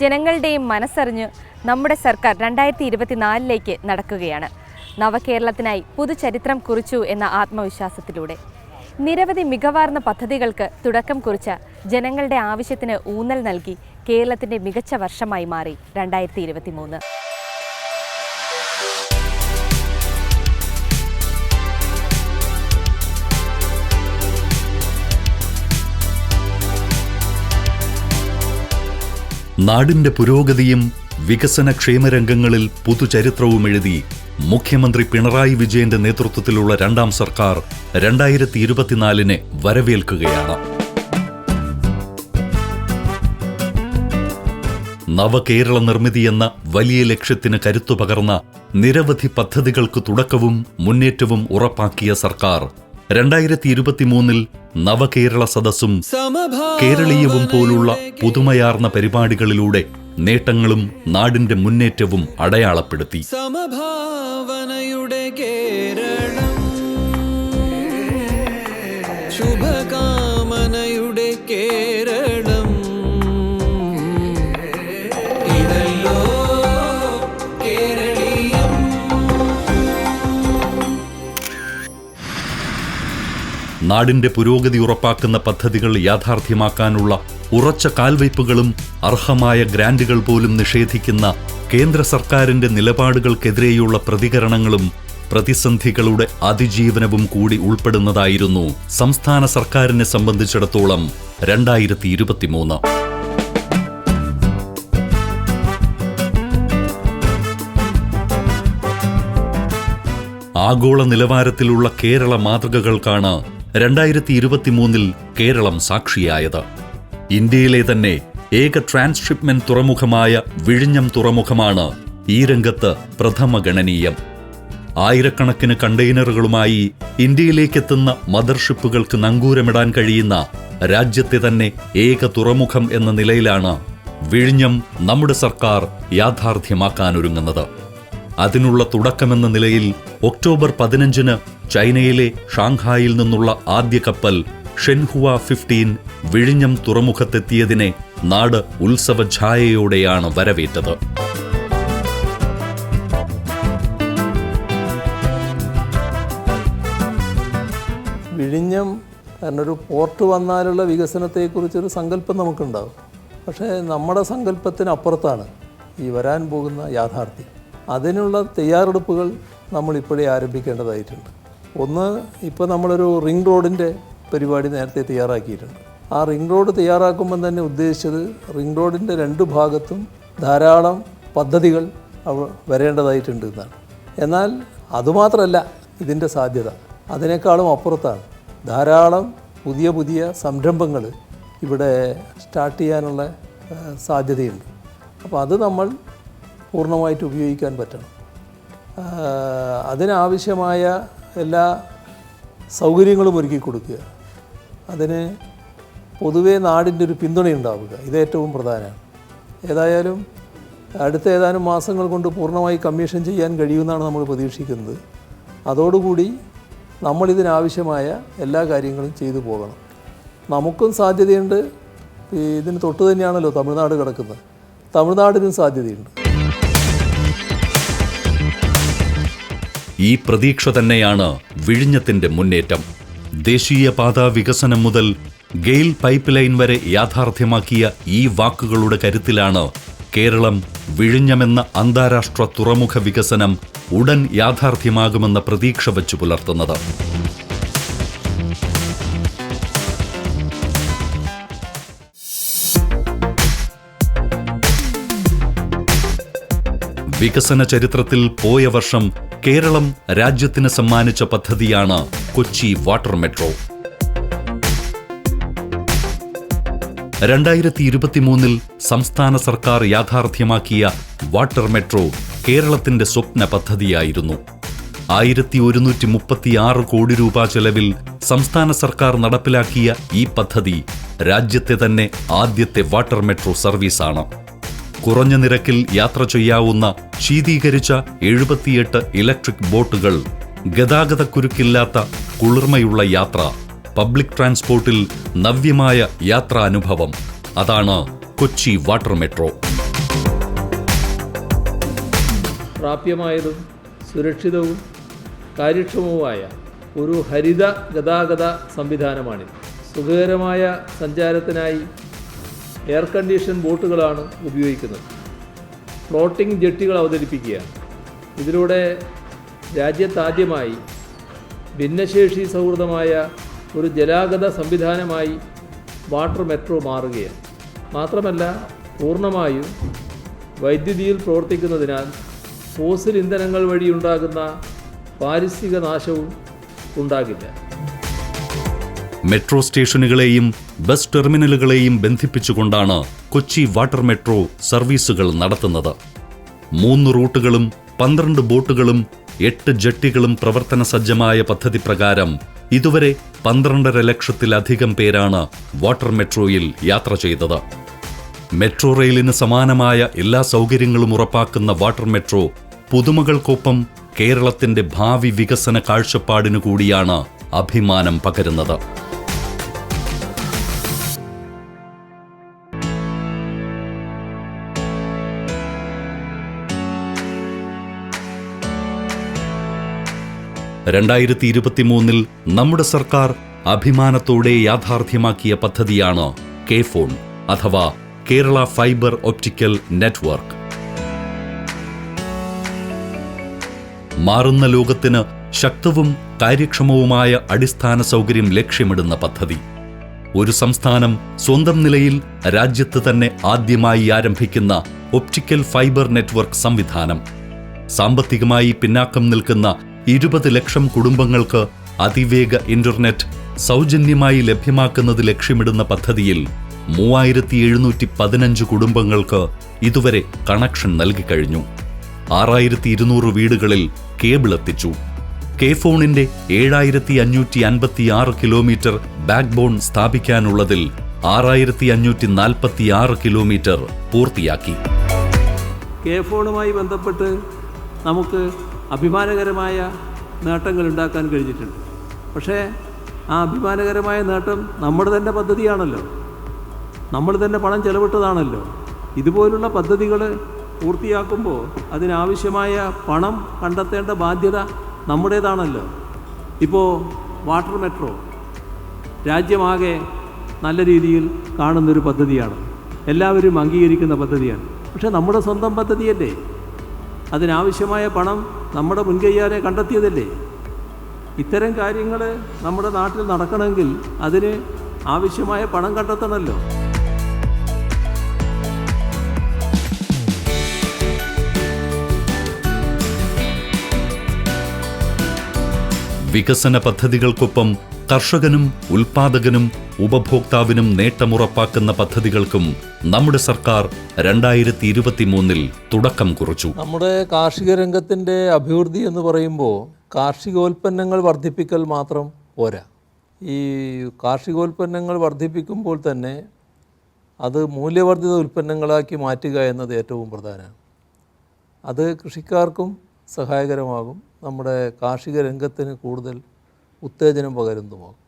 ജനങ്ങളുടെയും മനസ്സറിഞ്ഞ് നമ്മുടെ സർക്കാർ രണ്ടായിരത്തി ഇരുപത്തിനാലിലേക്ക് നടക്കുകയാണ്. നവകേരളത്തിനായി പുതുചരിത്രം കുറിച്ചു എന്ന ആത്മവിശ്വാസത്തിലൂടെ. നിരവധി മികവാർന്ന പദ്ധതികൾക്ക് തുടക്കം കുറിച്ച ജനങ്ങളുടെ ആവശ്യത്തിന് ഊന്നൽ നൽകി കേരളത്തിന്റെ മികച്ച വർഷമായി മാറി രണ്ടായിരത്തി നാടിന്റെ പുരോഗതിയും വികസന ക്ഷേമരംഗങ്ങളിൽ പുതുചരിത്രവും എഴുതി മുഖ്യമന്ത്രി പിണറായി വിജയന്റെ നേതൃത്വത്തിലുള്ള രണ്ടാം സർക്കാർ രണ്ടായിരത്തി ഇരുപത്തിനാലിനെ വരവേൽക്കുകയാണ്. നവകേരള നിർമ്മിതി എന്ന വലിയ ലക്ഷ്യത്തിന് കരുത്തു പകർന്ന നിരവധി പദ്ധതികൾക്ക് തുടക്കവും മുന്നേറ്റവും ഉറപ്പാക്കിയ സർക്കാർ രണ്ടായിരത്തി ഇരുപത്തിമൂന്നിൽ നവകേരള സദസ്സും കേരളീയവും പോലുള്ള പുതുമയാർന്ന പരിപാടികളിലൂടെ നേട്ടങ്ങളും നാടിന്റെ മുന്നേറ്റവും അടയാളപ്പെടുത്തി. സമഭാവനയുടെ കേരളം. ശുഭകാമനയുടെ കേരളം നാടിന്റെ പുരോഗതി ഉറപ്പാക്കുന്ന പദ്ധതികൾ യാഥാർത്ഥ്യമാക്കാനുള്ള ഉറച്ച കാൽവയ്പുകളും അർഹമായ ഗ്രാൻഡുകൾ പോലും നിഷേധിക്കുന്ന കേന്ദ്ര സർക്കാരിന്റെ നിലപാടുകൾക്കെതിരെയുള്ള പ്രതികരണങ്ങളും പ്രതിസന്ധികളുടെ അതിജീവനവും കൂടി ഉൾപ്പെടുന്നതായിരുന്നു സംസ്ഥാന സർക്കാരിനെ സംബന്ധിച്ചിടത്തോളം രണ്ടായിരത്തി ഇരുപത്തിമൂന്ന് ആഗോള നിലവാരത്തിലുള്ള കേരള മാതൃകകൾക്കാണ് രണ്ടായിരത്തി ഇരുപത്തിമൂന്നിൽ കേരളം സാക്ഷിയായത്. ഇന്ത്യയിലെ തന്നെ ഏക ട്രാൻസ്ഷിപ്മെന്റ് തുറമുഖമായ വിഴിഞ്ഞം തുറമുഖമാണ് ഈ രംഗത്ത് പ്രഥമ ഗണനീയം. ആയിരക്കണക്കിന് കണ്ടെയ്നറുകളുമായി ഇന്ത്യയിലേക്കെത്തുന്ന മദർഷിപ്പുകൾക്ക് നങ്കൂരമിടാൻ കഴിയുന്ന രാജ്യത്തെ തന്നെ ഏക തുറമുഖം എന്ന നിലയിലാണ് വിഴിഞ്ഞം നമ്മുടെ സർക്കാർ യാഥാർത്ഥ്യമാക്കാനൊരുങ്ങുന്നത്. അതിനുള്ള തുടക്കമെന്ന നിലയിൽ ഒക്ടോബർ പതിനഞ്ചിന് ചൈനയിലെ ഷാങ്ഹായിൽ നിന്നുള്ള ആദ്യ കപ്പൽ ഷെൻഹുവ ഫിഫ്റ്റീൻ വിഴിഞ്ഞം തുറമുഖത്തെത്തിയതിനെ നാട് ഉത്സവഛായയോടെയാണ് വരവേറ്റത്. വിഴിഞ്ഞം കാരണം ഒരു പോർട്ട് വന്നാലുള്ള വികസനത്തെക്കുറിച്ചൊരു സങ്കല്പം നമുക്കുണ്ടാവും പക്ഷേ നമ്മുടെ സങ്കല്പത്തിനപ്പുറത്താണ് ഈ വരാൻ പോകുന്ന യാഥാർത്ഥ്യം. അതിനുള്ള തയ്യാറെടുപ്പുകൾ നമ്മളിപ്പോഴേ ആരംഭിക്കേണ്ടതായിട്ടുണ്ട്. ഒന്ന് ഇപ്പോൾ നമ്മളൊരു റിംഗ് റോഡിന്റെ പരിപാടി നേരത്തെ തയ്യാറാക്കിയിട്ടുണ്ട്. ആ റിംഗ് റോഡ് തയ്യാറാക്കുമ്പം തന്നെ ഉദ്ദേശിച്ചത് റിംഗ് റോഡിന്റെ രണ്ട് ഭാഗത്തും ധാരാളം പദ്ധതികൾ അവ വരേണ്ടതായിട്ടുണ്ട് എന്നാണ്. എന്നാൽ അതുമാത്രമല്ല ഇതിന്റെ സാധ്യത. അതിനേക്കാളും അപ്പുറത്താണ് ധാരാളം പുതിയ പുതിയ സംരംഭങ്ങൾ ഇവിടെ സ്റ്റാർട്ട് ചെയ്യാനുള്ള സാധ്യതയുണ്ട്. അപ്പോൾ അത് നമ്മൾ പൂർണമായിട്ട് ഉപയോഗിക്കാൻ പറ്റണം. അതിനാവശ്യമായ എല്ലാ സൗകര്യങ്ങളും ഒരുക്കി കൊടുക്കുക. അതിന് പൊതുവേ നാടിന്റെ ഒരു പിന്തുണയുണ്ടാവുക ഇതേറ്റവും പ്രധാനമാണ്. ഏതായാലും അടുത്ത ഏതാനും മാസങ്ങൾ കൊണ്ട് പൂർണമായി കമ്മീഷൻ ചെയ്യാൻ കഴിയുമെന്നാണ് നമ്മൾ പ്രതീക്ഷിക്കുന്നത്. അതോടുകൂടി നമ്മളിതിനാവശ്യമായ എല്ലാ കാര്യങ്ങളും ചെയ്തു പോകണം. നമുക്കും സാധ്യതയുണ്ട്. ഇതിന് തൊട്ട് തന്നെയാണല്ലോ തമിഴ്നാട് കിടക്കുന്നത്. തമിഴ്നാടിനും സാധ്യതയുണ്ട്. ഈ പ്രതീക്ഷ തന്നെയാണ് വിഴിഞ്ഞത്തിന്റെ മുന്നേറ്റം. ദേശീയപാത വികസനം മുതൽ ഗെയിൽ പൈപ്പ് ലൈൻ വരെ യാഥാർത്ഥ്യമാക്കിയ ഈ വാക്കുകളുടെ കരുത്തിലാണ് കേരളം വിഴിഞ്ഞമെന്ന അന്താരാഷ്ട്ര തുറമുഖ വികസനം ഉടൻ യാഥാർത്ഥ്യമാകുമെന്ന പ്രതീക്ഷ വച്ചു പുലർത്തുന്നത്. വികസന ചരിത്രത്തിൽ പോയ വർഷം കേരളം രാജ്യത്തിന് സമ്മാനിച്ച പദ്ധതിയാണ് കൊച്ചി വാട്ടർ മെട്രോ. രണ്ടായിരത്തി ഇരുപത്തിമൂന്നിൽ സംസ്ഥാന സർക്കാർ യാഥാർത്ഥ്യമാക്കിയ വാട്ടർ മെട്രോ കേരളത്തിന്റെ സ്വപ്ന പദ്ധതിയായിരുന്നു. ആയിരത്തി ഒരുന്നൂറ്റി മുപ്പത്തിയാറ് കോടി രൂപ ചെലവിൽ സംസ്ഥാന സർക്കാർ നടപ്പിലാക്കിയ ഈ പദ്ധതി രാജ്യത്തെ തന്നെ ആദ്യത്തെ വാട്ടർ മെട്രോ സർവീസാണ്. കുറഞ്ഞ നിരക്കിൽ യാത്ര ചെയ്യാവുന്ന ശീതീകരിച്ച എഴുപത്തിയെട്ട് ഇലക്ട്രിക് ബോട്ടുകൾ ഗതാഗതക്കുരുക്കില്ലാത്ത കുളിർമയുള്ള യാത്ര പബ്ലിക് ട്രാൻസ്പോർട്ടിൽ നവ്യമായ യാത്രാനുഭവം അതാണ് കൊച്ചി വാട്ടർ മെട്രോ. പ്രാപ്യമായതും സുരക്ഷിതവും കാര്യക്ഷമവുമായ ഒരു ഹരിത ഗതാഗത സംവിധാനമാണിത്. സുഖകരമായ സഞ്ചാരത്തിനായി എയർ കണ്ടീഷൻ ബോട്ടുകളാണ് ഉപയോഗിക്കുന്നത്. ഫ്ലോട്ടിംഗ് ജെട്ടികൾ അവതരിപ്പിക്കുകയാണ് ഇതിലൂടെ രാജ്യത്താദ്യമായി ഭിന്നശേഷി സൗഹൃദമായ ഒരു ജലാഗത സംവിധാനമായി വാട്ടർ മെട്രോ മാറുകയാണ്. മാത്രമല്ല പൂർണമായും വൈദ്യുതിയിൽ പ്രവർത്തിക്കുന്നതിനാൽ ഫോസിൽ ഇന്ധനങ്ങൾ വഴിയുണ്ടാകുന്ന പാരിസ്ഥിതിക നാശവും ഉണ്ടാകില്ല. മെട്രോ സ്റ്റേഷനുകളെയും ബസ് ടെർമിനലുകളെയും ബന്ധിപ്പിച്ചുകൊണ്ടാണ് കൊച്ചി വാട്ടർ മെട്രോ സർവീസുകൾ നടത്തുന്നത്. മൂന്ന് റൂട്ടുകളും പന്ത്രണ്ട് ബോട്ടുകളും എട്ട് ജെട്ടികളും പ്രവർത്തന സജ്ജമായ പദ്ധതി പ്രകാരം ഇതുവരെ പന്ത്രണ്ടര ലക്ഷത്തിലധികം പേരാണ് വാട്ടർ മെട്രോയിൽ യാത്ര ചെയ്തത്. മെട്രോ റെയിലിന് സമാനമായ എല്ലാ സൗകര്യങ്ങളും ഉറപ്പാക്കുന്ന വാട്ടർ മെട്രോ പുതുമകൾക്കൊപ്പം കേരളത്തിന്റെ ഭാവി വികസന കാഴ്ചപ്പാടിനു കൂടിയാണ് അഭിമാനം പകരുന്നത്. രണ്ടായിരത്തി ഇരുപത്തിമൂന്നിൽ നമ്മുടെ സർക്കാർ അഭിമാനത്തോടെ യാഥാർത്ഥ്യമാക്കിയ പദ്ധതിയാണ് കെ ഫോൺ അഥവാ കേരള ഫൈബർ ഒപ്റ്റിക്കൽ നെറ്റ്വർക്ക്. മാറുന്ന ലോകത്തിന് ശക്തവും കാര്യക്ഷമവുമായ അടിസ്ഥാന സൗകര്യം ലക്ഷ്യമിടുന്ന പദ്ധതി. ഒരു സംസ്ഥാനം സ്വന്തം നിലയിൽ രാജ്യത്ത് തന്നെ ആദ്യമായി ആരംഭിക്കുന്ന ഒപ്റ്റിക്കൽ ഫൈബർ നെറ്റ്വർക്ക് സംവിധാനം. സാമ്പത്തികമായി പിന്നാക്കം നിൽക്കുന്ന ഇരുപത് ലക്ഷം കുടുംബങ്ങൾക്ക് അതിവേഗ ഇന്റർനെറ്റ് സൗജന്യമായി ലഭ്യമാക്കുന്നത് ലക്ഷ്യമിടുന്ന പദ്ധതിയിൽ മൂവായിരത്തി എഴുന്നൂറ്റി പതിനഞ്ച് കുടുംബങ്ങൾക്ക് ഇതുവരെ കണക്ഷൻ നൽകിക്കഴിഞ്ഞു ആറായിരത്തി ഇരുന്നൂറ് വീടുകളിൽ കേബിൾ എത്തിച്ചു. കെ ഫോണിന്റെ ഏഴായിരത്തി അഞ്ഞൂറ്റി അൻപത്തി ആറ് കിലോമീറ്റർ ബാക്ക് ബോൺ സ്ഥാപിക്കാനുള്ളതിൽ ആറായിരത്തി അഞ്ഞൂറ്റി നാൽപ്പത്തി ആറ് കിലോമീറ്റർ പൂർത്തിയാക്കി. കെ ഫോണുമായി ബന്ധപ്പെട്ട് നമുക്ക് അഭിമാനകരമായ നേട്ടങ്ങൾ ഉണ്ടാക്കാൻ കഴിഞ്ഞിട്ടുണ്ട്. പക്ഷേ ആ അഭിമാനകരമായ നേട്ടം നമ്മുടെ തന്നെ പദ്ധതിയാണല്ലോ. നമ്മൾ തന്നെ പണം ചെലവിട്ടതാണല്ലോ. ഇതുപോലുള്ള പദ്ധതികൾ പൂർത്തിയാക്കുമ്പോൾ അതിനാവശ്യമായ പണം കണ്ടെത്തേണ്ട ബാധ്യത നമ്മുടേതാണല്ലോ. ഇപ്പോൾ വാട്ടർ മെട്രോ രാജ്യമാകെ നല്ല രീതിയിൽ കാണുന്നൊരു പദ്ധതിയാണ്. എല്ലാവരും അംഗീകരിക്കുന്ന പദ്ധതിയാണ്. പക്ഷേ നമ്മുടെ സ്വന്തം പദ്ധതിയല്ലേ? അതിനാവശ്യമായ പണം നമ്മുടെ മുൻകൈയാരെ കണ്ടെത്തിയതല്ലേ? ഇത്തരം കാര്യങ്ങൾ നമ്മുടെ നാട്ടിൽ നടക്കണമെങ്കിൽ അതിന് ആവശ്യമായ പണം കണ്ടെത്തണമല്ലോ. വികസന പദ്ധതികൾക്കൊപ്പം കർഷകനും ഉൽപാദകനും ഉപഭോക്താവിനും നേട്ടമുറപ്പാക്കുന്ന പദ്ധതികൾക്കും നമ്മുടെ സർക്കാർ രണ്ടായിരത്തി ഇരുപത്തിമൂന്നിൽ തുടക്കം കുറിച്ചു. നമ്മുടെ കാർഷിക രംഗത്തിന്റെ അഭിവൃദ്ധി എന്ന് പറയുമ്പോൾ കാർഷികോൽപ്പന്നങ്ങൾ വർദ്ധിപ്പിക്കൽ മാത്രം പോരാ. ഈ കാർഷികോൽപ്പന്നങ്ങൾ വർദ്ധിപ്പിക്കുമ്പോൾ തന്നെ അത് മൂല്യവർദ്ധിത ഉൽപ്പന്നങ്ങളാക്കി മാറ്റുക എന്നത് ഏറ്റവും പ്രധാനമാണ്. അത് കൃഷിക്കാർക്കും സഹായകരമാകും. നമ്മുടെ കാർഷിക രംഗത്തിന് കൂടുതൽ ഉത്തേജനം പകരുന്നതുമാകും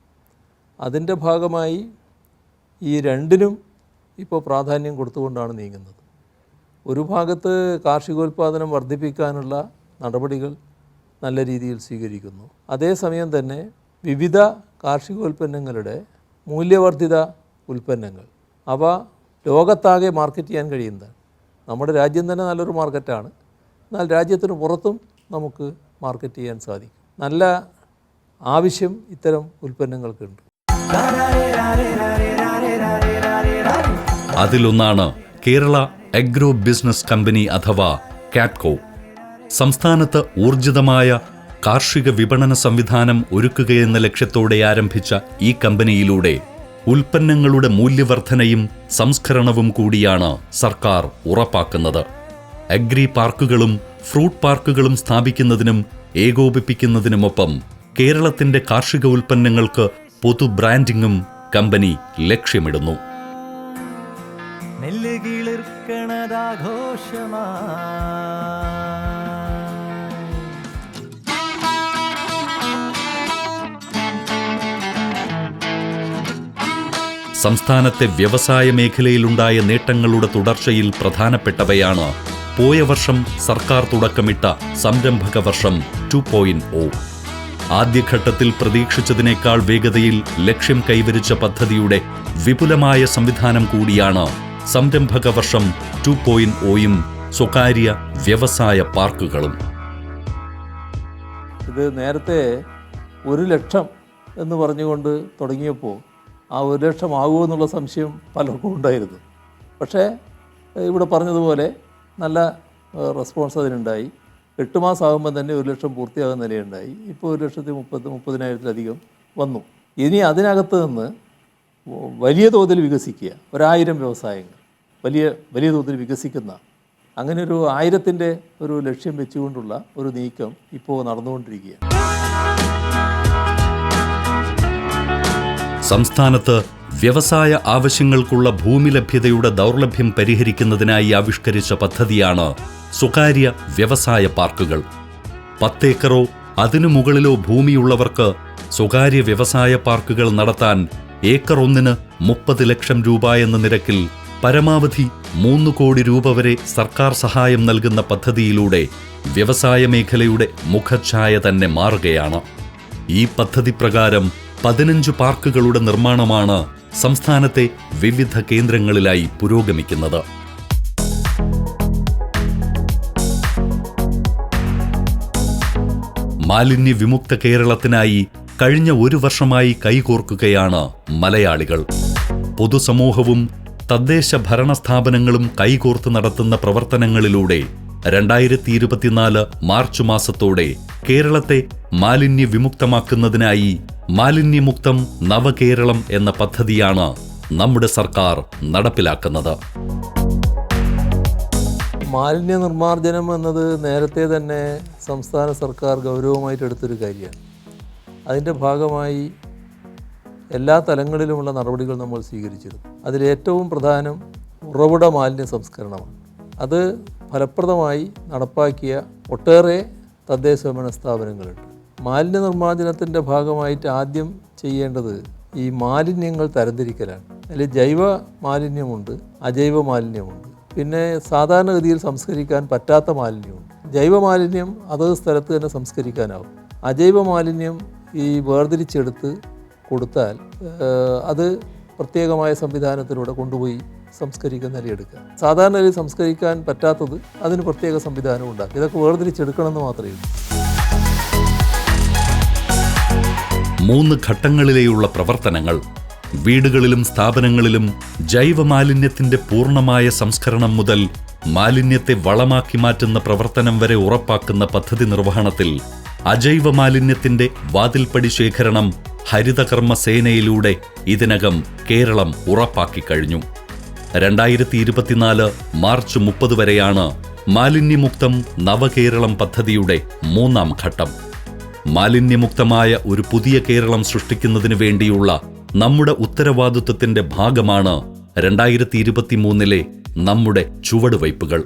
അതിന്റെ ഭാഗമായി ഈ രണ്ടിനും ഇപ്പോൾ പ്രാധാന്യം കൊടുത്തുകൊണ്ടാണ് നീങ്ങുന്നത്. ഒരു ഭാഗത്ത് കാർഷികോൽപാദനം വർദ്ധിപ്പിക്കാനുള്ള നടപടികൾ നല്ല രീതിയിൽ സ്വീകരിക്കുന്നു. അതേസമയം തന്നെ വിവിധ കാർഷികോൽപ്പന്നങ്ങളുടെ മൂല്യവർദ്ധിത ഉൽപ്പന്നങ്ങൾ അവ ലോകത്താകെ മാർക്കറ്റ് ചെയ്യാൻ കഴിയുന്നതാണ് നമ്മുടെ രാജ്യം തന്നെ നല്ലൊരു മാർക്കറ്റാണ് എന്നാൽ രാജ്യത്തിന് പുറത്തും നമുക്ക് മാർക്കറ്റ് ചെയ്യാൻ സാധിക്കും. നല്ല ആവശ്യം ഇത്തരം ഉൽപ്പന്നങ്ങൾക്കുണ്ട്. അതിലൊന്നാണ് കേരള അഗ്രോ ബിസിനസ് കമ്പനി അഥവാ കാപ്കോ സംസ്ഥാനത്ത് ഊർജിതമായ കാർഷിക വിപണന സംവിധാനം ഒരുക്കുകയെന്ന ലക്ഷ്യത്തോടെ ആരംഭിച്ച ഈ കമ്പനിയിലൂടെ ഉൽപ്പന്നങ്ങളുടെ മൂല്യവർധനയും സംസ്കരണവും കൂടിയാണ് സർക്കാർ ഉറപ്പാക്കുന്നത്. അഗ്രി പാർക്കുകളും ഫ്രൂട്ട് പാർക്കുകളും സ്ഥാപിക്കുന്നതിനും ഏകോപിപ്പിക്കുന്നതിനുമൊപ്പം കേരളത്തിന്റെ കാർഷിക ഉൽപ്പന്നങ്ങൾക്ക് പൊതു ബ്രാൻഡിംഗും കമ്പനി ലക്ഷ്യമിടുന്നു. നെല്ല് കിളിർക്കണതാഘോഷമാ. സംസ്ഥാനത്തെ വ്യവസായ മേഖലയിലുണ്ടായ നേട്ടങ്ങളുടെ തുടർച്ചയിൽ പ്രധാനപ്പെട്ടവയാണ് പോയ വർഷം സർക്കാർ തുടക്കമിട്ട സംരംഭക വർഷം ടു പോയിന്റ് ആദ്യഘട്ടത്തിൽ പ്രതീക്ഷിച്ചതിനേക്കാൾ വേഗതയിൽ ലക്ഷ്യം കൈവരിച്ച പദ്ധതിയുടെ വിപുലമായ സംവിധാനം കൂടിയാണ് സംരംഭക വർഷം ടു പോയിന്റ് ഒയും സ്വകാര്യ വ്യവസായ പാർക്കുകളും. ഇത് നേരത്തെ ഒരു ലക്ഷം എന്ന് പറഞ്ഞുകൊണ്ട് തുടങ്ങിയപ്പോൾ ആ ഒരു ലക്ഷം ആകുമോ എന്നുള്ള സംശയം പലർക്കും ഉണ്ടായിരുന്നു. പക്ഷേ ഇവിടെ പറഞ്ഞതുപോലെ നല്ല റെസ്പോൺസ് അതിനുണ്ടായി. എട്ട് മാസം ആകുമ്പോൾ തന്നെ ഒരു ലക്ഷം പൂർത്തിയാകുന്ന നിലയുണ്ടായി. ഇപ്പോൾ ഒരു ലക്ഷത്തി മുപ്പത് മുപ്പതിനായിരത്തിലധികം വന്നു. ഇനി അതിനകത്ത് നിന്ന് വലിയ തോതിൽ വികസിക്കുക. ഒരായിരം വ്യവസായങ്ങൾ വലിയ വലിയ തോതിൽ വികസിക്കുന്ന അങ്ങനെ ഒരു ആയിരത്തിന്റെ ഒരു ലക്ഷ്യം വെച്ചുകൊണ്ടുള്ള ഒരു നീക്കം ഇപ്പോൾ നടന്നുകൊണ്ടിരിക്കുകയാണ്. സംസ്ഥാനത്ത് വ്യവസായ ആവശ്യങ്ങൾക്കുള്ള ഭൂമി ലഭ്യതയുടെ ദൗർലഭ്യം പരിഹരിക്കുന്നതിനായി ആവിഷ്കരിച്ച പദ്ധതിയാണ് സ്വകാര്യ വ്യവസായ പാർക്കുകൾ. പത്തേക്കറോ അതിനു മുകളിലോ ഭൂമിയുള്ളവർക്ക് സ്വകാര്യ വ്യവസായ പാർക്കുകൾ നടത്താൻ ഏക്കർ ഒന്നിന് മുപ്പത് ലക്ഷം രൂപ എന്ന നിരക്കിൽ പരമാവധി മൂന്ന് കോടി രൂപ വരെ സർക്കാർ സഹായം നൽകുന്ന പദ്ധതിയിലൂടെ വ്യവസായ മേഖലയുടെ മുഖഛായ തന്നെ മാറുകയാണ്. ഈ പദ്ധതി പ്രകാരം പതിനഞ്ച് പാർക്കുകളുടെ നിർമ്മാണമാണ് സംസ്ഥാനത്തെ വിവിധ കേന്ദ്രങ്ങളിലായി പുരോഗമിക്കുന്നത്. മാലിന്യ വിമുക്ത കേരളത്തിനായി കഴിഞ്ഞ ഒരു വർഷമായി കൈകോർക്കുകയാണ് മലയാളികൾ. പൊതുസമൂഹവും തദ്ദേശ ഭരണ സ്ഥാപനങ്ങളും കൈകോർത്ത് നടത്തുന്ന പ്രവർത്തനങ്ങളിലൂടെ രണ്ടായിരത്തി ഇരുപത്തിനാല് മാർച്ച് മാസത്തോടെ കേരളത്തെ മാലിന്യ വിമുക്തമാക്കുന്നതിനായി മാലിന്യമുക്തം നവകേരളം എന്ന പദ്ധതിയാണ് നമ്മുടെ സർക്കാർ നടപ്പിലാക്കുന്നത്. മാലിന്യ നിർമ്മാർജനം എന്നത് നേരത്തെ തന്നെ സംസ്ഥാന സർക്കാർ ഗൗരവമായിട്ട് എടുത്തൊരു കാര്യമാണ്. അതിന്റെ ഭാഗമായി എല്ലാ തലങ്ങളിലുമുള്ള നടപടികൾ നമ്മൾ സ്വീകരിച്ചിരുന്നു. അതിലേറ്റവും പ്രധാനം ഉറവിട മാലിന്യ സംസ്കരണമാണ്. അത് ഫലപ്രദമായി നടപ്പാക്കിയ ഒട്ടേറെ തദ്ദേശ ഭരണ സ്ഥാപനങ്ങളുണ്ട്. മാലിന്യ നിർമ്മാർജനത്തിന്റെ ഭാഗമായിട്ട് ആദ്യം ചെയ്യേണ്ടത് ഈ മാലിന്യങ്ങൾ തരംതിരിക്കലാണ്. അതിൽ ജൈവ മാലിന്യമുണ്ട് അജൈവ മാലിന്യമുണ്ട്. പിന്നെ സാധാരണഗതിയിൽ സംസ്കരിക്കാൻ പറ്റാത്ത മാലിന്യമുണ്ട് ജൈവ മാലിന്യം അതത് സ്ഥലത്ത് തന്നെ സംസ്കരിക്കാനാവും. അജൈവ മാലിന്യം ഈ വേർതിരിച്ചെടുത്ത് കൊടുത്താൽ അത് പ്രത്യേകമായ സംവിധാനത്തിലൂടെ കൊണ്ടുപോയി സംസ്കരിക്കുന്ന നിലയെടുക്കുക. സാധാരണ രീതിയിൽ സംസ്കരിക്കാൻ പറ്റാത്തത് അതിന് പ്രത്യേക സംവിധാനം ഉണ്ടാക്കും. ഇതൊക്കെ വേർതിരിച്ചെടുക്കണമെന്ന് മാത്രമേ ഉള്ളൂ. മൂന്ന് ഘട്ടങ്ങളിലെയുള്ള പ്രവർത്തനങ്ങൾ വീടുകളിലും സ്ഥാപനങ്ങളിലും ജൈവമാലിന്യത്തിന്റെ പൂർണമായ സംസ്കരണം മുതൽ മാലിന്യത്തെ വളമാക്കി മാറ്റുന്ന പ്രവർത്തനം വരെ ഉറപ്പാക്കുന്ന പദ്ധതി നിർവഹണത്തിൽ അജൈവ മാലിന്യത്തിന്റെ വാതിൽപ്പടി ശേഖരണം ഹരിതകർമ്മ സേനയിലൂടെ ഇതിനകം കേരളം ഉറപ്പാക്കി കഴിഞ്ഞു. രണ്ടായിരത്തി ഇരുപത്തിനാല് മാർച്ച് മുപ്പത് വരെയാണ് മാലിന്യമുക്തം നവകേരളം പദ്ധതിയുടെ മൂന്നാം ഘട്ടം. മാലിന്യമുക്തമായ ഒരു പുതിയ കേരളം സൃഷ്ടിക്കുന്നതിനു വേണ്ടിയുള്ള നമ്മുടെ ഉത്തരവാദിത്വത്തിന്റെ ഭാഗമാണ് രണ്ടായിരത്തി ഇരുപത്തിമൂന്നിലെ നമ്മുടെ ചുവടുവയ്പ്പുകൾ.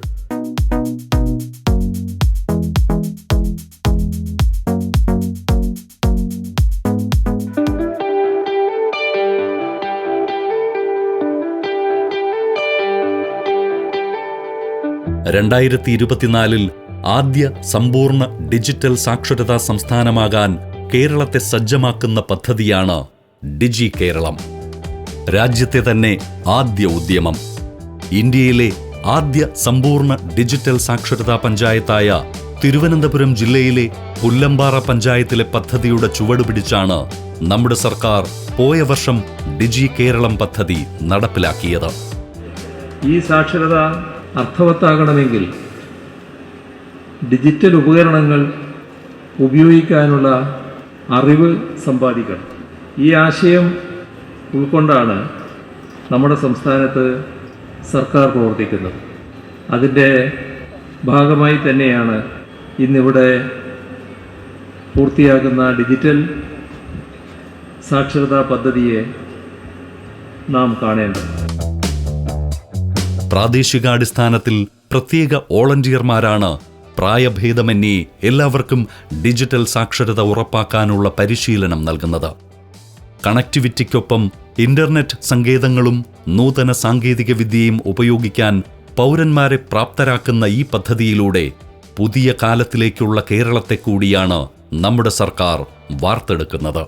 രണ്ടായിരത്തി ഇരുപത്തിനാലിൽ ആദ്യ സമ്പൂർണ ഡിജിറ്റൽ സാക്ഷരതാ സംസ്ഥാനമാകാൻ കേരളത്തെ സജ്ജമാക്കുന്ന പദ്ധതിയാണ് ഡിജി കേരളം. രാജ്യത്തെ തന്നെ ആദ്യ ഉദ്യമം. ഇന്ത്യയിലെ ആദ്യ സമ്പൂർണ ഡിജിറ്റൽ സാക്ഷരതാ പഞ്ചായത്തായ തിരുവനന്തപുരം ജില്ലയിലെ പുല്ലമ്പാറ പഞ്ചായത്തിലെ പദ്ധതിയുടെ ചുവടുപിടിച്ചാണ് നമ്മുടെ സർക്കാർ പോയ വർഷം ഡിജി കേരളം പദ്ധതി നടപ്പിലാക്കിയത്. ഈ സാക്ഷരത അർത്ഥവത്താകണമെങ്കിൽ ഡിജിറ്റൽ ഉപകരണങ്ങൾ ഉപയോഗിക്കാനുള്ള അറിവ് സമ്പാദിക്കണം. ഈ ആശയം ഉൾക്കൊണ്ടാണ് നമ്മുടെ സംസ്ഥാനത്ത് സർക്കാർ പ്രവർത്തിക്കുന്നത്. അതിന്റെ ഭാഗമായി തന്നെയാണ് ഇന്നിവിടെ പൂർത്തിയാകുന്ന ഡിജിറ്റൽ സാക്ഷരതാ പദ്ധതിയെ നാം കാണേണ്ടത്. പ്രാദേശികാടിസ്ഥാനത്തിൽ പ്രത്യേക വോളണ്ടിയർമാരാണ് പ്രായഭേദമന്യേ എല്ലാവർക്കും ഡിജിറ്റൽ സാക്ഷരത ഉറപ്പാക്കാനുള്ള പരിശീലനം നൽകുന്നത്. കണക്ടിവിറ്റിക്കൊപ്പം ഇന്റർനെറ്റ് സങ്കേതങ്ങളും നൂതന സാങ്കേതിക വിദ്യയും ഉപയോഗിക്കാൻ പൗരന്മാരെ പ്രാപ്തരാക്കുന്ന ഈ പദ്ധതിയിലൂടെ പുതിയ കാലത്തിലേക്കുള്ള കേരളത്തെ കൂടിയാണ് നമ്മുടെ സർക്കാർ വാർത്തെടുക്കുന്നത്.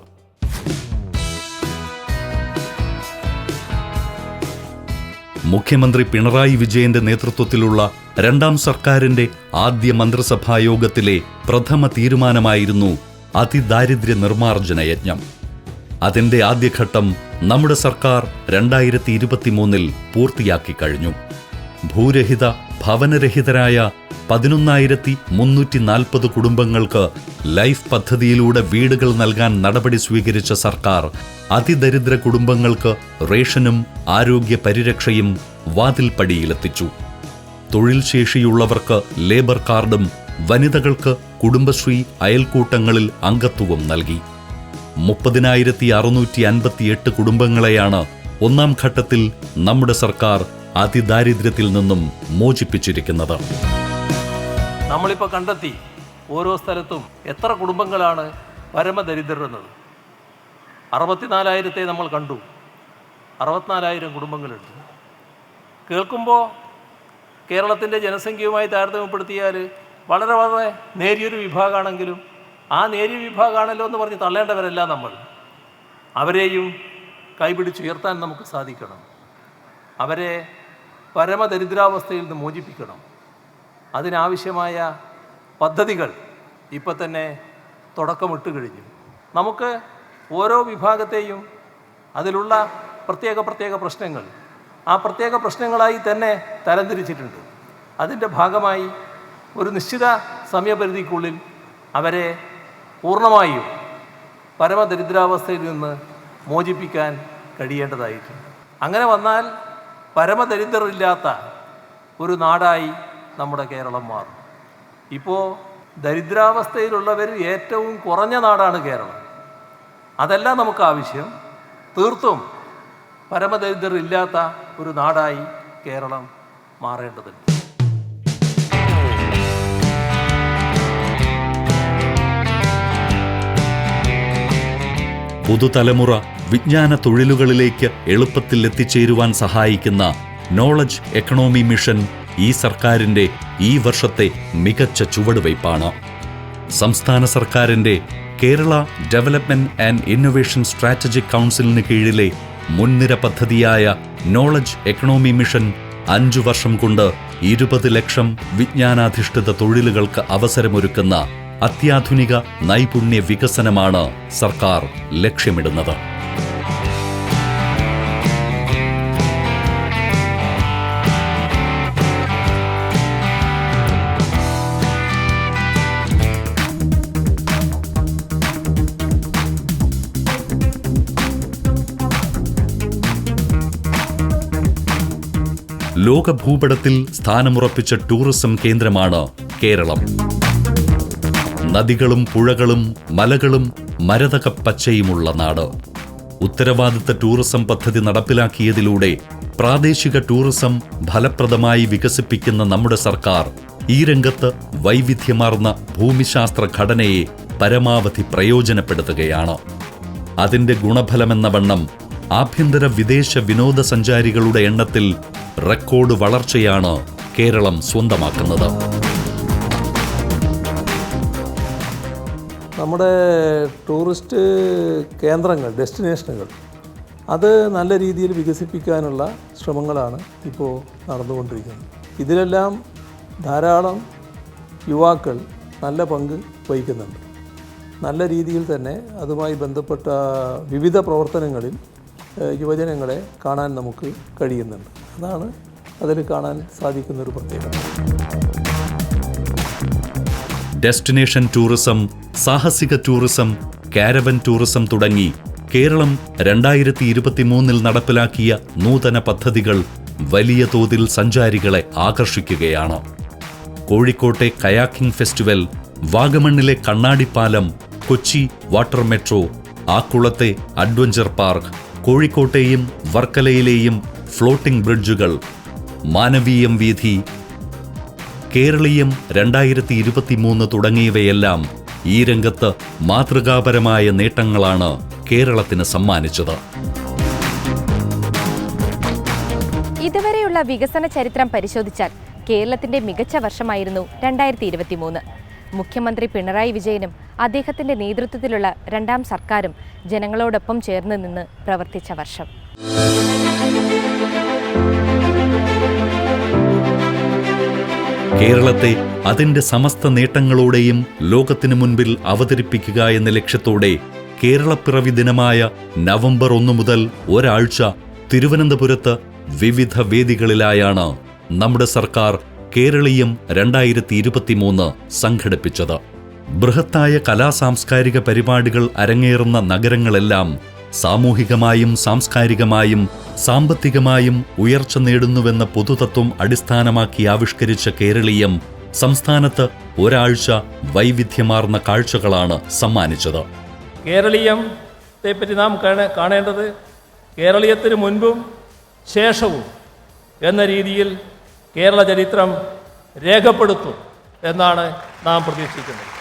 മുഖ്യമന്ത്രി പിണറായി വിജയന്റെ നേതൃത്വത്തിലുള്ള രണ്ടാം സർക്കാരിന്റെ ആദ്യ മന്ത്രിസഭാ യോഗത്തിലെ പ്രഥമ തീരുമാനമായിരുന്നു അതിദാരിദ്ര്യ നിർമ്മാർജന യജ്ഞം. അതിന്റെ ആദ്യഘട്ടം നമ്മുടെ സർക്കാർ രണ്ടായിരത്തി ഇരുപത്തിമൂന്നിൽ പൂർത്തിയാക്കി കഴിഞ്ഞു. ഭൂരഹിത ഭവനരഹിതരായ പതിനൊന്നായിരത്തി മുന്നൂറ്റി നാൽപ്പത് കുടുംബങ്ങൾക്ക് ലൈഫ് പദ്ധതിയിലൂടെ വീടുകൾ നൽകാൻ നടപടി സ്വീകരിച്ച സർക്കാർ അതിദരിദ്ര കുടുംബങ്ങൾക്ക് റേഷനും ആരോഗ്യ പരിരക്ഷയും വാതിൽപ്പടിയിലെത്തിച്ചു. തൊഴിൽ ശേഷിയുള്ളവർക്ക് ലേബർ കാർഡും വനിതകൾക്ക് കുടുംബശ്രീ അയൽക്കൂട്ടങ്ങളിൽ അംഗത്വവും നൽകി. മുപ്പതിനായിരത്തി അറുന്നൂറ്റി അൻപത്തിയെട്ട് കുടുംബങ്ങളെയാണ് ഒന്നാം ഘട്ടത്തിൽ നമ്മുടെ സർക്കാർ അതിദാരിദ്ര്യത്തിൽ നിന്നും മോചിപ്പിച്ചിരിക്കുന്നത്. നമ്മളിപ്പോൾ കണ്ടെത്തി ഓരോ സ്ഥലത്തും എത്ര കുടുംബങ്ങളാണ് പരമദരിദ്രരെന്നത്. അറുപത്തിനാലായിരത്തെ നമ്മൾ കണ്ടു. അറുപത്തിനാലായിരം കുടുംബങ്ങളുണ്ട്. കേൾക്കുമ്പോൾ കേരളത്തിന്റെ ജനസംഖ്യയുമായി താരതമ്യപ്പെടുത്തിയാൽ വളരെ വളരെ നേരിയൊരു വിഭാഗമാണെങ്കിലും ആ നേരിയ വിഭാഗമാണല്ലോ എന്ന് പറഞ്ഞ് തള്ളേണ്ടവരല്ല നമ്മൾ. അവരെയും കൈപിടിച്ചുയർത്താൻ നമുക്ക് സാധിക്കണം. അവരെ പരമദരിദ്രാവസ്ഥയിൽ നിന്ന് മോചിപ്പിക്കണം. അതിനാവശ്യമായ പദ്ധതികൾ ഇപ്പം തന്നെ തുടക്കമിട്ട് കഴിഞ്ഞു. നമുക്ക് ഓരോ വിഭാഗത്തെയും അതിലുള്ള പ്രത്യേക പ്രത്യേക പ്രശ്നങ്ങൾ ആ പ്രത്യേക പ്രശ്നങ്ങളായി തന്നെ തരംതിരിച്ചിട്ടുണ്ട്. അതിന്റെ ഭാഗമായി ഒരു നിശ്ചിത സമയപരിധിക്കുള്ളിൽ അവരെ പൂർണമായും പരമദരിദ്രാവസ്ഥയിൽ നിന്ന് മോചിപ്പിക്കാൻ കഴിയേണ്ടതായിട്ടുണ്ട്. അങ്ങനെ വന്നാൽ പരമദരിദ്രരില്ലാത്ത ഒരു നാടായി നമ്മുടെ കേരളം മാറും. ഇപ്പോൾ ദരിദ്രാവസ്ഥയിലുള്ളവർ ഏറ്റവും കുറഞ്ഞ നാടാണ് കേരളം. അതല്ല നമുക്ക് ആവശ്യം. തീർത്തും പരമദരിദ്രരില്ലാത്ത ഒരു നാടായി കേരളം മാറേണ്ടതുണ്ട്. പുതുതലമുറ വിജ്ഞാന തൊഴിലുകളിലേക്ക് എളുപ്പത്തിൽ എത്തിച്ചേരുവാൻ സഹായിക്കുന്ന നോളജ് എക്കണോമി മിഷൻ ഈ സർക്കാരിന്റെ ഈ വർഷത്തെ മികച്ച ചുവടുവയ്പ്പാണ്. സംസ്ഥാന സർക്കാരിന്റെ Kerala development and innovation strategic കൗൺസിലിന് കീഴിലെ മുൻനിര പദ്ധതിയായ നോളജ് എക്കണോമി മിഷൻ അഞ്ചു വർഷം കൊണ്ട് ഇരുപത് ലക്ഷം വിജ്ഞാനാധിഷ്ഠിത തൊഴിലുകൾക്ക് അവസരമൊരുക്കുന്ന അത്യാധുനിക നൈപുണ്യ വികസനമാണ് സർക്കാർ ലക്ഷ്യമിടുന്നത്. ലോക ഭൂപടത്തിൽ സ്ഥാനമുറപ്പിച്ച ടൂറിസം കേന്ദ്രമാണ് കേരളം. നദികളും പുഴകളും മലകളും മരതക പച്ചയുമുള്ള നാട്. ഉത്തരവാദിത്ത ടൂറിസം പദ്ധതി നടപ്പിലാക്കിയതിലൂടെ പ്രാദേശിക ടൂറിസം ഫലപ്രദമായി വികസിപ്പിക്കുന്ന നമ്മുടെ സർക്കാർ ഈ രംഗത്ത് വൈവിധ്യമാർന്ന ഭൂമിശാസ്ത്ര ഘടനയെ പരമാവധി പ്രയോജനപ്പെടുത്തുകയാണ്. അതിന്റെ ഗുണഫലമെന്ന വണ്ണം ആഭ്യന്തര വിദേശ വിനോദസഞ്ചാരികളുടെ എണ്ണത്തിൽ റെക്കോർഡ് വളർച്ചയാണ് കേരളം സ്വന്തമാക്കുന്നത്. നമ്മുടെ ടൂറിസ്റ്റ് കേന്ദ്രങ്ങൾ ഡെസ്റ്റിനേഷനുകൾ അത് നല്ല രീതിയിൽ വികസിപ്പിക്കാനുള്ള ശ്രമങ്ങളാണ് ഇപ്പോൾ നടന്നുകൊണ്ടിരിക്കുന്നത്. ഇതിലെല്ലാം ധാരാളം യുവാക്കൾ നല്ല പങ്ക് വഹിക്കുന്നുണ്ട്. നല്ല രീതിയിൽ തന്നെ അതുമായി ബന്ധപ്പെട്ട വിവിധ പ്രവർത്തനങ്ങളിൽ യുവജനങ്ങളെ കാണാൻ നമുക്ക് കഴിയുന്നുണ്ട്. അതാണ് അതിൽ കാണാൻ സാധിക്കുന്നൊരു പ്രത്യേകത. ഡെസ്റ്റിനേഷൻ ടൂറിസം സാഹസിക ടൂറിസം കാരവൻ ടൂറിസം തുടങ്ങി കേരളം രണ്ടായിരത്തി ഇരുപത്തിമൂന്നിൽ നടപ്പിലാക്കിയ നൂതന പദ്ധതികൾ വലിയ തോതിൽ സഞ്ചാരികളെ ആകർഷിക്കുകയാണ്. കോഴിക്കോട്ടെ കയാക്കിംഗ് ഫെസ്റ്റിവൽ വാഗമണ്ണിലെ കണ്ണാടിപ്പാലം കൊച്ചി വാട്ടർ മെട്രോ ആക്കുളത്തെ അഡ്വഞ്ചർ പാർക്ക് കോഴിക്കോട്ടെയും വർക്കലയിലെയും ഫ്ലോട്ടിംഗ് ബ്രിഡ്ജുകൾ മാനവീയം വീഥി കേരളീയം രണ്ടായിരത്തി ഇരുപത്തിമൂന്ന് തുടങ്ങിയവയെല്ലാം ഈ രംഗത്ത് മാതൃകാപരമായ നേട്ടങ്ങളാണ് കേരളത്തിന് സമ്മാനിച്ചത്. ഇതുവരെയുള്ള വികസന ചരിത്രം പരിശോധിച്ചാൽ കേരളത്തിന്റെ മികച്ച വർഷമായിരുന്നു രണ്ടായിരത്തി ഇരുപത്തി മൂന്ന് മുഖ്യമന്ത്രി പിണറായി വിജയനും അദ്ദേഹത്തിന്റെ നേതൃത്വത്തിലുള്ള രണ്ടാം സർക്കാരും ജനങ്ങളോടൊപ്പം ചേർന്ന് നിന്ന് പ്രവർത്തിച്ച വർഷം. കേരളത്തെ അതിന്റെ സമസ്ത നേട്ടങ്ങളോടെയും ലോകത്തിനു മുൻപിൽ അവതരിപ്പിക്കുക എന്ന ലക്ഷ്യത്തോടെ കേരളപ്പിറവി ദിനമായ നവംബർ ഒന്ന് മുതൽ ഒരാഴ്ച തിരുവനന്തപുരത്ത് വിവിധ വേദികളിലായാണ് നമ്മുടെ സർക്കാർ കേരളീയം രണ്ടായിരത്തി ഇരുപത്തിമൂന്ന് സംഘടിപ്പിച്ചത്. ബൃഹത്തായ കലാസാംസ്കാരിക പരിപാടികൾ അരങ്ങേറുന്ന നഗരങ്ങളെല്ലാം സാമൂഹികമായും സാംസ്കാരികമായും സാമ്പത്തികമായും ഉയർച്ച നേടുന്നുവെന്ന പൊതുതത്വം അടിസ്ഥാനമാക്കി ആവിഷ്കരിച്ച കേരളീയം സംസ്ഥാനത്ത് ഒരാഴ്ച വൈവിധ്യമാർന്ന കാഴ്ചകളാണ് സമ്മാനിച്ചത്. കേരളീയത്തെ പറ്റി നാം കാണേണ്ടത് കേരളീയത്തിന് മുൻപും ശേഷവും എന്ന രീതിയിൽ കേരള ചരിത്രം രേഖപ്പെടുത്തും എന്നാണ് നാം പ്രതീക്ഷിക്കുന്നത്.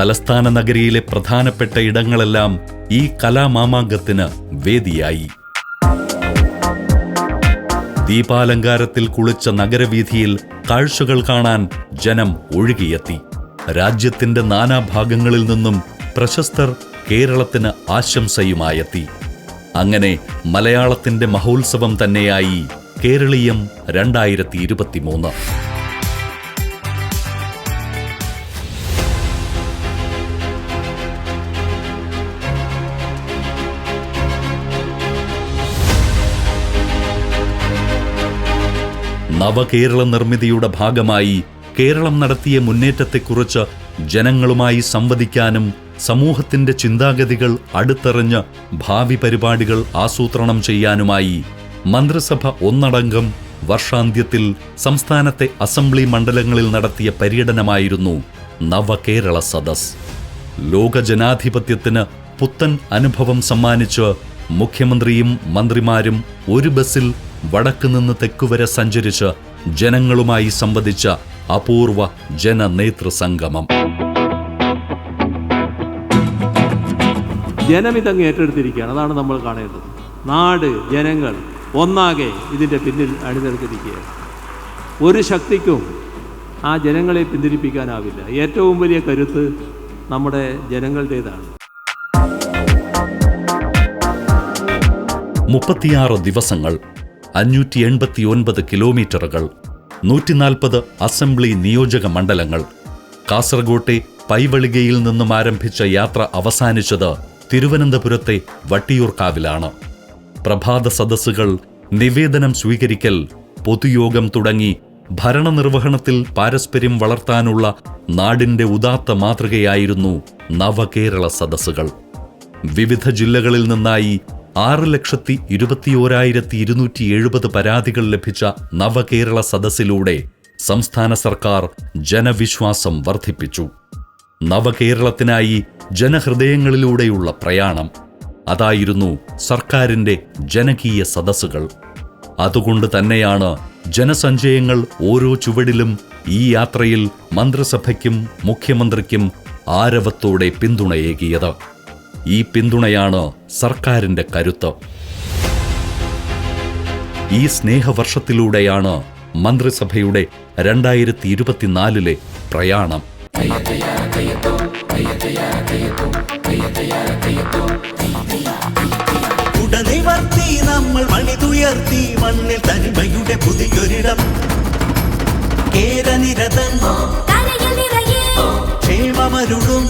തലസ്ഥാന നഗരിയിലെ പ്രധാനപ്പെട്ട ഇടങ്ങളെല്ലാം ഈ കലാമാമാങ്കത്തിന് വേദിയായി. ദീപാലങ്കാരത്തിൽ കുളിച്ച നഗരവീഥിയിൽ കാഴ്ചകൾ കാണാൻ ജനം ഒഴുകിയെത്തി. രാജ്യത്തിന്റെ നാനാഭാഗങ്ങളിൽ നിന്നും പ്രശസ്തർ കേരളത്തിന് ആശംസയുമായെത്തി. അങ്ങനെ മലയാളത്തിന്റെ മഹോത്സവം തന്നെയായി കേരളീയം രണ്ടായിരത്തി ഇരുപത്തിമൂന്ന് നവകേരള നിർമ്മിതിയുടെ ഭാഗമായി കേരളം നടത്തിയ മുന്നേറ്റത്തെക്കുറിച്ച് ജനങ്ങളുമായി സംവദിക്കാനും സമൂഹത്തിന്റെ ചിന്താഗതികൾ അടുത്തെറിഞ്ഞ് ഭാവി പരിപാടികൾ ആസൂത്രണം ചെയ്യാനുമായി മന്ത്രിസഭ ഒന്നടങ്കം വർഷാന്ത്യത്തിൽ സംസ്ഥാനത്തെ അസംബ്ലി മണ്ഡലങ്ങളിൽ നടത്തിയ പര്യടനമായിരുന്നു നവകേരള സദസ് ലോക ജനാധിപത്യത്തിന് പുത്തൻ അനുഭവം സമ്മാനിച്ച് മുഖ്യമന്ത്രിയും മന്ത്രിമാരും ഒരു ബസ്സിൽ വടക്ക് നിന്ന് തെക്കുവരെ സഞ്ചരിച്ച് ജനങ്ങളുമായി സംവദിച്ച അപൂർവ ജനനേതൃസംഗമം ജനമിതങ്ങ് ഏറ്റെടുത്തിരിക്കുകയാണ്. അതാണ് നമ്മൾ കാണേണ്ടത്. നാട് ജനങ്ങൾ ഒന്നാകെ ഇതിന്റെ പിന്നിൽ അണിനിരത്തിരിക്കുകയാണ് ഒരു ശക്തിക്കും ആ ജനങ്ങളെ പിന്തിരിപ്പിക്കാനാവില്ല. ഏറ്റവും വലിയ കരുത്ത് നമ്മുടെ ജനങ്ങളുടേതാണ്. മുപ്പത്തിയാറ് ദിവസങ്ങൾ അഞ്ഞൂറ്റി എൺപത്തി ഒൻപത് കിലോമീറ്ററുകൾ. നൂറ്റിനാൽപ്പത് അസംബ്ലി നിയോജക മണ്ഡലങ്ങൾ. കാസർഗോട്ടെ പൈവളികയിൽ നിന്നും ആരംഭിച്ച യാത്ര അവസാനിച്ചത് തിരുവനന്തപുരത്തെ വട്ടിയൂർക്കാവിലാണ്. പ്രഭാത സദസ്സുകൾ നിവേദനം സ്വീകരിക്കൽ പൊതുയോഗം തുടങ്ങി ഭരണനിർവഹണത്തിൽ പാരസ്പര്യം വളർത്താനുള്ള നാടിന്റെ ഉദാത്ത മാതൃകയായിരുന്നു നവകേരള സദസ്സുകൾ. വിവിധ ജില്ലകളിൽ നിന്നായി ആറ് ലക്ഷത്തി ഇരുപത്തിയോരായിരത്തി ഇരുന്നൂറ്റി എഴുപത് പരാതികൾ ലഭിച്ച നവകേരള സദസ്സിലൂടെ സംസ്ഥാന സർക്കാർ ജനവിശ്വാസം വർദ്ധിപ്പിച്ചു. നവകേരളത്തിനായി ജനഹൃദയങ്ങളിലൂടെയുള്ള പ്രയാണം. അതായിരുന്നു സർക്കാരിന്റെ ജനകീയ സദസ്സുകൾ. അതുകൊണ്ട് തന്നെയാണ് ജനസഞ്ചയങ്ങൾ ഓരോ ചുവടിലും ഈ യാത്രയിൽ മന്ത്രിസഭയ്ക്കും മുഖ്യമന്ത്രിക്കും ആരവത്തോടെ പിന്തുണയേകിയത്. ഈ പിന്തുണയാണ് സർക്കാരിന്റെ കരുത്ത്. ഈ സ്നേഹവർഷത്തിലൂടെയാണ് മന്ത്രിസഭയുടെ രണ്ടായിരത്തി ഇരുപത്തിനാലിലെ പ്രയാണം ഉടനിവർത്തി നമ്മൾ മണിതുയർത്തി മണ്ണിൽ തനിമയുടെ പുതിയൊരിടം. കേരനിരതൻ ക്ഷേമമരുളും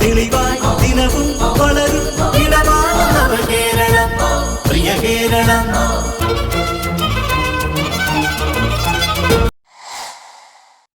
തെളിവായി ദിനവും വളരും ഇടമാണ് നവ കേരളം പ്രിയ കേരളം.